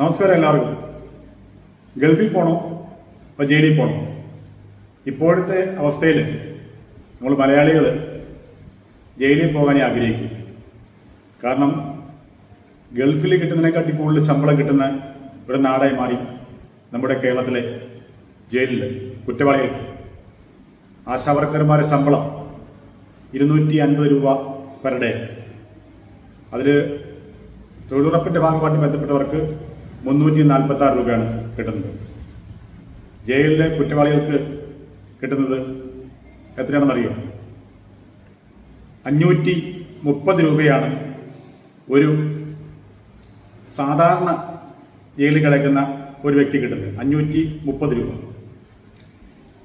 നമസ്കാരം എല്ലാവർക്കും. ഗൾഫിൽ പോകണോ അപ്പോൾ ജയിലിൽ പോകണോ ഇപ്പോഴത്തെ അവസ്ഥയിൽ നമ്മൾ മലയാളികൾ ജയിലിൽ പോകാനേ ആഗ്രഹിക്കും. കാരണം ഗൾഫിൽ കിട്ടുന്നതിനെക്കാട്ടി കൂടുതൽ ശമ്പളം കിട്ടുന്ന ഒരു നാടായി മാറി നമ്മുടെ കേരളത്തിലെ ജയിലിൽ കുറ്റവാളികൾ ആശാവർക്കർമാരുടെ ശമ്പളം ഇരുന്നൂറ്റി അൻപത് രൂപ പെർ ഡേ. അതിൽ തൊഴിലുറപ്പിന്റെ ഭാഗമായിട്ട് ബന്ധപ്പെട്ടവർക്ക് മുന്നൂറ്റി നാൽപ്പത്തി ആറ് രൂപയാണ് കിട്ടുന്നത്. ജയിലിലെ കുറ്റവാളികൾക്ക് കിട്ടുന്നത് എത്രയാണെന്നറിയോ? അഞ്ഞൂറ്റി മുപ്പത് രൂപയാണ് ഒരു സാധാരണ ജയിലിൽ കിടക്കുന്ന ഒരു വ്യക്തി കിട്ടുന്നത്. അഞ്ഞൂറ്റി മുപ്പത് രൂപ.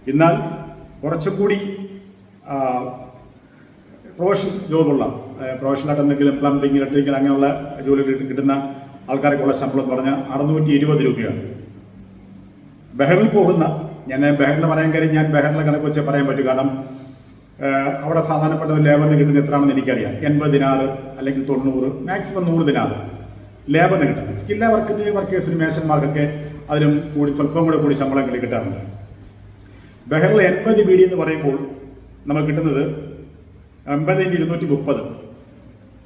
എന്നാൽ കുറച്ചുകൂടി പ്രൊഫഷണൽ ജോബുള്ള പ്രൊഫഷണലായിട്ട് എന്തെങ്കിലും പ്ലംബിംഗ് ഇലക്ട്രിക്കൽ അങ്ങനെയുള്ള ജോലികൾ കിട്ടുന്ന ആൾക്കാർക്കുള്ള ശമ്പളം എന്ന് പറഞ്ഞാൽ അറുന്നൂറ്റി ഇരുപത് രൂപയാണ്. ബഹറിൽ പോകുന്ന ഞാൻ ബഹറിൽ പറയാൻ കാര്യം ഞാൻ ബഹറിലെ കണക്ക് വെച്ചേ പറയാൻ പറ്റൂ. കാരണം അവിടെ സാധാരണപ്പെട്ട ലേബറിന് കിട്ടുന്നത് എത്രയാണെന്ന് എനിക്കറിയാം. എൺപത് ദിനാറ് അല്ലെങ്കിൽ തൊണ്ണൂറ് മാക്സിമം നൂറ് ദിനാറ് ലേബറിന് കിട്ടുന്നത് സ്കിൽ വർക്കിന് വർക്കേഴ്സിന് മേശന്മാർക്കൊക്കെ അതിലും കൂടി സ്വല്പം കൂടെ കൂടി ശമ്പളങ്ങൾ കിട്ടാറുണ്ട്. ബഹറിൽ എൺപത് ബി ഡി എന്ന് പറയുമ്പോൾ നമ്മൾ കിട്ടുന്നത് എൺപത് ഇഞ്ച് ഇരുന്നൂറ്റി മുപ്പത്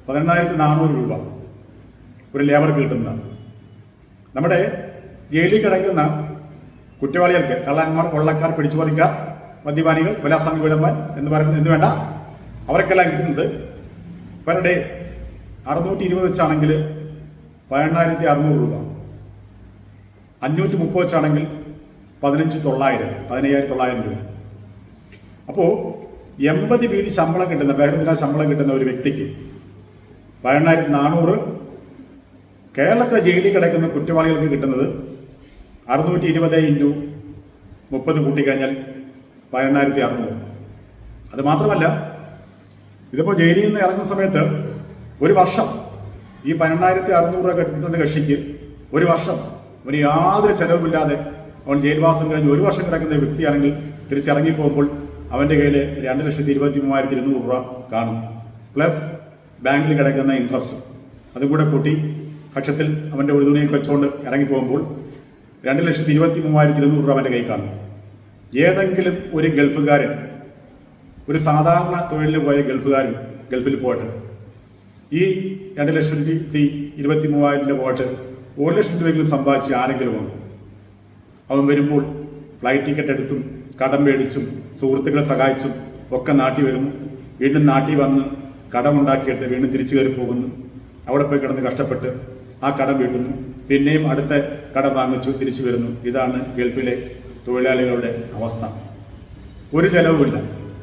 പതിനെണ്ണായിരത്തി നാനൂറ് രൂപ. ഒരു ലേബർ കിട്ടുന്നതാണ് നമ്മുടെ ജയിലിൽ കിടക്കുന്ന കുറ്റവാളികൾക്ക് കള്ളന്മാർ കൊള്ളക്കാർ പിടിച്ചുപറിക്കാർ മദ്യപാനികൾ ബലാസംഗ വീടന്മാർ എന്ന് പറയുന്നത് എന്ന് വേണ്ട അവർക്കെല്ലാം കിട്ടുന്നത് പെർ ഡേ അറുന്നൂറ്റി ഇരുപത് വെച്ചാണെങ്കിൽ പതിനെണ്ണായിരത്തി അറുന്നൂറ് രൂപ. അഞ്ഞൂറ്റി മുപ്പത് വെച്ചാണെങ്കിൽ പതിനഞ്ച് തൊള്ളായിരം പതിനയ്യായിരത്തി തൊള്ളായിരം രൂപ. അപ്പോൾ എൺപത് വീട് ശമ്പളം കിട്ടുന്ന ബഹറിന് ശമ്പളം കിട്ടുന്ന ഒരു വ്യക്തിക്ക് പതിനെണ്ണായിരത്തി നാനൂറ് കേരളത്തിലെ ജയിലിൽ കിടക്കുന്ന കുറ്റവാളികൾക്ക് കിട്ടുന്നത് അറുന്നൂറ്റി ഇരുപത് ഇന്റു മുപ്പത് കൂട്ടിക്കഴിഞ്ഞാൽ പതിനെണ്ണായിരത്തി അറുന്നൂറ് അത് മാത്രമല്ല ഇതിപ്പോൾ ജയിലിൽ നിന്ന് ഇറങ്ങുന്ന സമയത്ത് ഒരു വർഷം ഈ പതിനെണ്ണായിരത്തി അറുന്നൂറ് രൂപ കിട്ടുന്ന കക്ഷിക്ക് ഒരു വർഷം അവന് യാതൊരു ചെലവുമില്ലാതെ അവൻ ജയിൽവാസം കഴിഞ്ഞ് ഒരു വർഷം കിടക്കുന്ന വ്യക്തിയാണെങ്കിൽ തിരിച്ചിറങ്ങി പോകുമ്പോൾ അവന്റെ കയ്യിൽ രണ്ട് ലക്ഷത്തി ഇരുപത്തി മൂവായിരത്തി ഇരുന്നൂറ് രൂപ കാണും. പ്ലസ് ബാങ്കിൽ കിടക്കുന്ന ഇൻട്രസ്റ്റ് അതും കൂടെ കൂട്ടി കക്ഷത്തിൽ അവന്റെ ഒരു തുണിയൊക്കെ വെച്ചുകൊണ്ട് ഇറങ്ങി പോകുമ്പോൾ രണ്ട് ലക്ഷത്തി ഇരുപത്തി മൂവായിരത്തി ഇരുന്നൂറ് രൂപ അവന്റെ കൈ കാണും. ഏതെങ്കിലും ഒരു ഗൾഫുകാരൻ ഒരു സാധാരണ തൊഴിലിന് പോയ ഗൾഫുകാരൻ ഗൾഫിൽ പോയിട്ട് ഈ രണ്ട് ലക്ഷത്തി ഇരുപത്തി മൂവായിരം രൂപ പോയിട്ട് ഒരു ലക്ഷം രൂപയെങ്കിലും സമ്പാദിച്ച് ആരെങ്കിലും വന്നു അവൻ വരുമ്പോൾ ഫ്ലൈറ്റ് ടിക്കറ്റ് എടുത്തും കടം മേടിച്ചും സുഹൃത്തുക്കളെ സഹായിച്ചും ഒക്കെ നാട്ടിൽ വരുന്നു. വീണ്ടും നാട്ടിൽ വന്ന് കടമുണ്ടാക്കിയിട്ട് വീണ്ടും തിരിച്ചു കയറി പോകുന്നു. അവിടെ പോയി കിടന്ന് കഷ്ടപ്പെട്ട് ആ കടം വീട്ടുന്നു. പിന്നെയും അടുത്ത കടം വാങ്ങിച്ചു തിരിച്ചു വരുന്നു. ഇതാണ് ഗൾഫിലെ തൊഴിലാളികളുടെ അവസ്ഥ. ഒരു ചെലവുമില്ല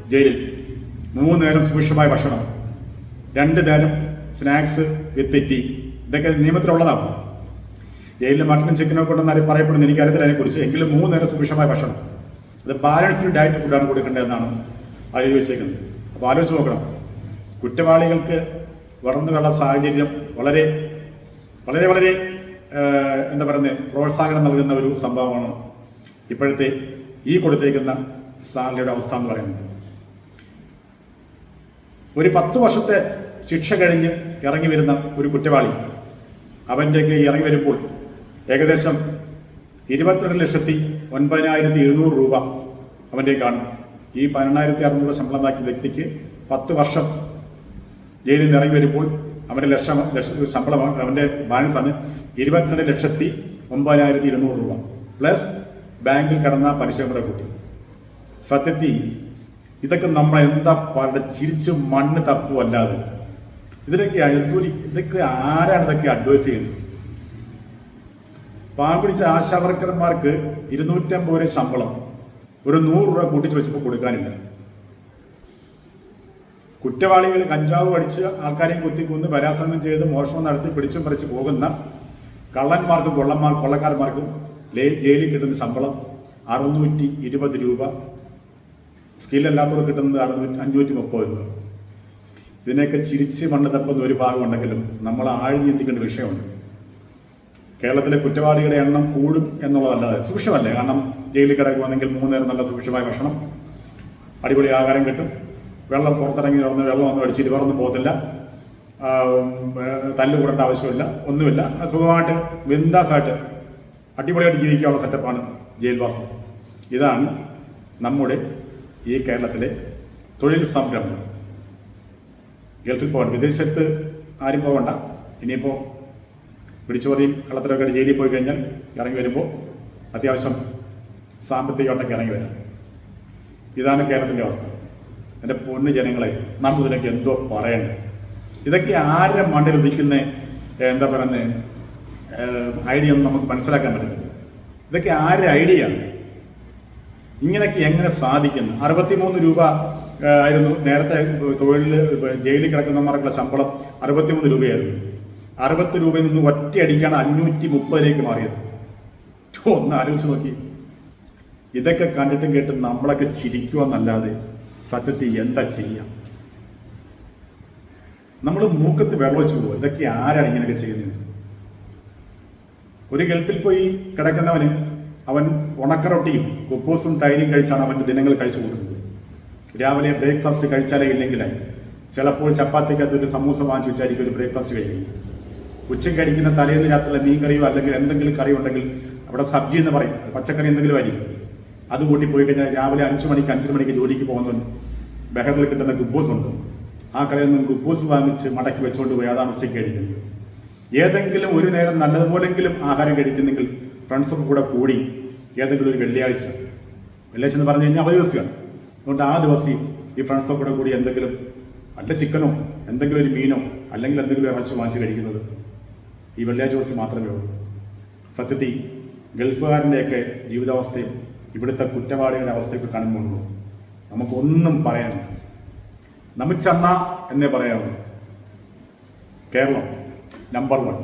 ജയിലിൽ. മൂന്ന് നേരം സുഭിക്ഷമായ ഭക്ഷണം. രണ്ട് നേരം സ്നാക്സ് വിത്ത് ടീ. ഇതൊക്കെ നിയമത്തിലുള്ളതാണ് ജയിലിൽ മട്ടനും ചിക്കനും ഒക്കെ ഉണ്ടെന്ന് പറയപ്പെടുന്നു? എനിക്കറിയത്തില്ല അതിനെക്കുറിച്ച്. എങ്കിലും മൂന്ന് നേരം സുഭിക്ഷമായ ഭക്ഷണം. അത് ബാലൻസ്ഡ് ഡയറ്റ് ഫുഡാണ് കൊടുക്കേണ്ടതെന്നാണ് ആലോചിച്ചേക്കുന്നത് അപ്പോൾ ആലോചിച്ച് നോക്കണം. കുറ്റവാളികൾക്ക് വളർന്നു വരുന്ന സാഹചര്യം വളരെ വളരെ വളരെ എന്താ പറയുന്നത് പ്രോത്സാഹനം നൽകുന്ന ഒരു സംഭവമാണ് ഇപ്പോഴത്തെ ഈ കൊടുത്തേക്കുന്ന സാലറിയുടെ അവസ്ഥ എന്ന് പറയുന്നത്. ഒരു പത്ത് വർഷത്തെ ശിക്ഷ കഴിഞ്ഞ് ഇറങ്ങി വരുന്ന ഒരു കുറ്റവാളി അവന്റെയൊക്കെ ഇറങ്ങി വരുമ്പോൾ ഏകദേശം ഇരുപത്തിരണ്ട് ലക്ഷത്തി ഒൻപതിനായിരത്തി ഇരുന്നൂറ് രൂപ അവന്റെ കാണും. ഈ പതിനെണ്ണായിരത്തി അറുന്നൂറ് ശമ്പളമാക്കിയ വ്യക്തിക്ക് പത്ത് വർഷം ജയിലിൽ നിന്ന് ഇറങ്ങി വരുമ്പോൾ അവന്റെ ലക്ഷം ലക്ഷ ശമ്പളം അവന്റെ ബാലൻസ് ആണ് ഇരുപത്തിരണ്ട് ലക്ഷത്തി ഒമ്പതിനായിരത്തി ഇരുന്നൂറ് രൂപ. പ്ലസ് ബാങ്കിൽ കടന്ന പലിശ കൂടെ കൂട്ടി. സത്യത്തിൽ ഇതൊക്കെ നമ്മൾ എന്താ പറയുക ചിരിച്ച് മണ്ണ് തപ്പുമല്ലാതെ ഇതിലൊക്കെ എന്തൊരു ഇതൊക്കെ ആരാണ് ഇതൊക്കെ അഡ്വൈസ് ചെയ്യുന്നത്? പാൻ പിടിച്ച ആശാവർക്കർമാർക്ക് ഇരുന്നൂറ്റമ്പത് ശമ്പളം. ഒരു നൂറ് രൂപ കൂട്ടിച്ച് വെച്ചപ്പോൾ കൊടുക്കാനില്ല. കുറ്റവാളികൾ കഞ്ചാവ് അടിച്ച് ആൾക്കാരെയും കുത്തിക്കൊന്ന് ബലാത്സംഗം ചെയ്ത് മോഷണം നടത്തി പിടിച്ചും പറിച്ച് പോകുന്ന കള്ളന്മാർക്കും കൊള്ളന്മാർ കൊള്ളക്കാരന്മാർക്കും ജയിലിൽ കിട്ടുന്ന ശമ്പളം അറുന്നൂറ്റി ഇരുപത് രൂപ. സ്കില്ലല്ലാത്തവർ കിട്ടുന്നത് അറുന്നൂറ്റി അഞ്ഞൂറ്റി മുപ്പത് രൂപ. ഇതിനെയൊക്കെ ചിരിച്ച് മണ്ണ് തപ്പുന്ന ഒരു ഭാഗമുണ്ടെങ്കിലും നമ്മൾ ആഴ്ന്നു ചിന്തിക്കേണ്ട വിഷയമുണ്ട്. കേരളത്തിലെ കുറ്റവാളികളുടെ എണ്ണം കൂടും എന്നുള്ളതല്ലാതെ സുഭിക്ഷമല്ലേ കാരണം ജയിലിൽ കിടക്കുവാണെങ്കിൽ മൂന്ന് നേരം നല്ല സുഭിക്ഷമായ ഭക്ഷണം അടിപൊളി ആഹാരം കിട്ടും. വെള്ളം പുറത്തിറങ്ങി നടന്ന് വെള്ളം ഒന്നും അടിച്ചിട്ട് വേറൊന്നും പോകത്തില്ല. തല്ലുകൂടേണ്ട ആവശ്യമില്ല. ഒന്നുമില്ല. സുഖമായിട്ട് ബിന്ദാസായിട്ട് അടിപൊളിയായിട്ട് ജീവിക്കാനുള്ള സെറ്റപ്പാണ് ജയിൽവാസം. ഇതാണ് നമ്മുടെ ഈ കേരളത്തിലെ തൊഴിൽ സംരംഭം. ഗൾഫിൽ പോകണ്ട വിദേശത്ത് ആരും പോകണ്ട. ഇനിയിപ്പോൾ പിടിച്ചുപറിയും കള്ളത്തരമൊക്കെ ആയിട്ട് ജയിലിൽ പോയി കഴിഞ്ഞാൽ ഇറങ്ങി വരുമ്പോൾ അത്യാവശ്യം സാമ്പത്തികമായിട്ടൊക്കെ ഇറങ്ങി വരാം. ഇതാണ് കേരളത്തിന്റെ അവസ്ഥ. എന്റെ പൊന്നു ജനങ്ങളെ നാം ഇതിനൊക്കെ എന്തോ പറയണ്ടേ? ഇതൊക്കെ ആരുടെ മണ്ടിൽ ഉദിക്കുന്ന എന്താ പറയുന്നത് ഐഡിയ ഒന്നും നമുക്ക് മനസ്സിലാക്കാൻ പറ്റുന്നില്ല ഇതൊക്കെ ആരുടെ ഐഡിയ? ഇങ്ങനെയൊക്കെ എങ്ങനെ സാധിക്കുന്നു? അറുപത്തിമൂന്ന് രൂപ ആയിരുന്നു നേരത്തെ തൊഴിലിൽ ജയിലിൽ കിടക്കുന്നവർക്കുള്ള ശമ്പളം അറുപത്തിമൂന്ന് രൂപയായിരുന്നു. അറുപത്തി രൂപയിൽ നിന്ന് ഒറ്റയടിക്കാണ് അഞ്ഞൂറ്റി മുപ്പതിലേക്ക് മാറിയത്. ഒന്ന് ആലോചിച്ച് നോക്കി. ഇതൊക്കെ കണ്ടിട്ടും കേട്ടും നമ്മളൊക്കെ ചിരിക്കുമെന്നല്ലാതെ സത്യത്തിൽ എന്താ ചെയ്യാം? നമ്മൾ മൂക്കത്ത് വെള്ളം വെച്ച് പോകും ഇതൊക്കെ ആരാണ് ഇങ്ങനെയൊക്കെ ചെയ്യുന്നത്? ഒരു ഗൾഫിൽ പോയി കിടക്കുന്നവന് അവൻ ഉണക്കറൊട്ടിയും കുപ്പൂസും തൈരും കഴിച്ചാണ് അവന്റെ ദിനങ്ങൾ കഴിച്ചു കൂടുന്നത് രാവിലെ ബ്രേക്ക്ഫാസ്റ്റ് കഴിച്ചാലേ ഇല്ലെങ്കിലായി. ചിലപ്പോൾ ചപ്പാത്തിക്കകത്ത് ഒരു സമൂസ വാങ്ങിച്ചു വെച്ചായിരിക്കും ഒരു ബ്രേക്ക്ഫാസ്റ്റ് കഴിക്കും. ഉച്ചയ്ക്ക് കഴിക്കുന്ന തലേന്ന് രാത്രിയിലെ മീൻ കറിയോ അല്ലെങ്കിൽ എന്തെങ്കിലും കറി ഉണ്ടെങ്കിൽ അവിടെ സബ്ജി എന്ന് പറയും. പച്ചക്കറി എന്തെങ്കിലും ആയിരിക്കും. അത് കൂട്ടി പോയി കഴിഞ്ഞാൽ രാവിലെ അഞ്ച് മണിക്ക് അഞ്ചര മണിക്ക് ജോലിക്ക് പോകുന്നവൻ ബഹറിൽ കിട്ടുന്ന ഗുബൂസ് ഉണ്ട്? ആ കടയിൽ നിന്ന് ഗുബൂസ് വാങ്ങിച്ച് മടക്കി വെച്ചുകൊണ്ട് പോയി. അതാണ് ഉച്ചയ്ക്ക് കഴിക്കുന്നത്. ഏതെങ്കിലും ഒരു നേരം നല്ലതുപോലെങ്കിലും ആഹാരം കഴിക്കുന്നെങ്കിൽ ഫ്രണ്ട്സൊക്കെ കൂടെ കൂടി ഏതെങ്കിലും ഒരു വെള്ളിയാഴ്ച വെള്ളിയാഴ്ച എന്ന് പറഞ്ഞു കഴിഞ്ഞാൽ അവധി ദിവസമാണ് അതുകൊണ്ട് ആ ദിവസം ഈ ഫ്രണ്ട്സൊക്കെ കൂടെ കൂടി എന്തെങ്കിലും അല്ല ചിക്കനോ എന്തെങ്കിലും ഒരു മീനോ അല്ലെങ്കിൽ എന്തെങ്കിലും ഇറച്ചി വാങ്ങിച്ച് കഴിക്കുന്നത് ഈ വെള്ളിയാഴ്ച ദിവസം മാത്രമേ ഉള്ളൂ. സത്യത്തിൽ ഗൾഫുകാരന്റെയൊക്കെ ജീവിതാവസ്ഥയും ഇവിടുത്തെ കുറ്റവാളികളുടെ അവസ്ഥയൊക്കെ കാണുമ്പോൾ നമുക്കൊന്നും പറയാൻ നമ്മച്ചണ്ണ എന്നേ പറയാവുള്ളൂ കേരളം നമ്പർ വൺ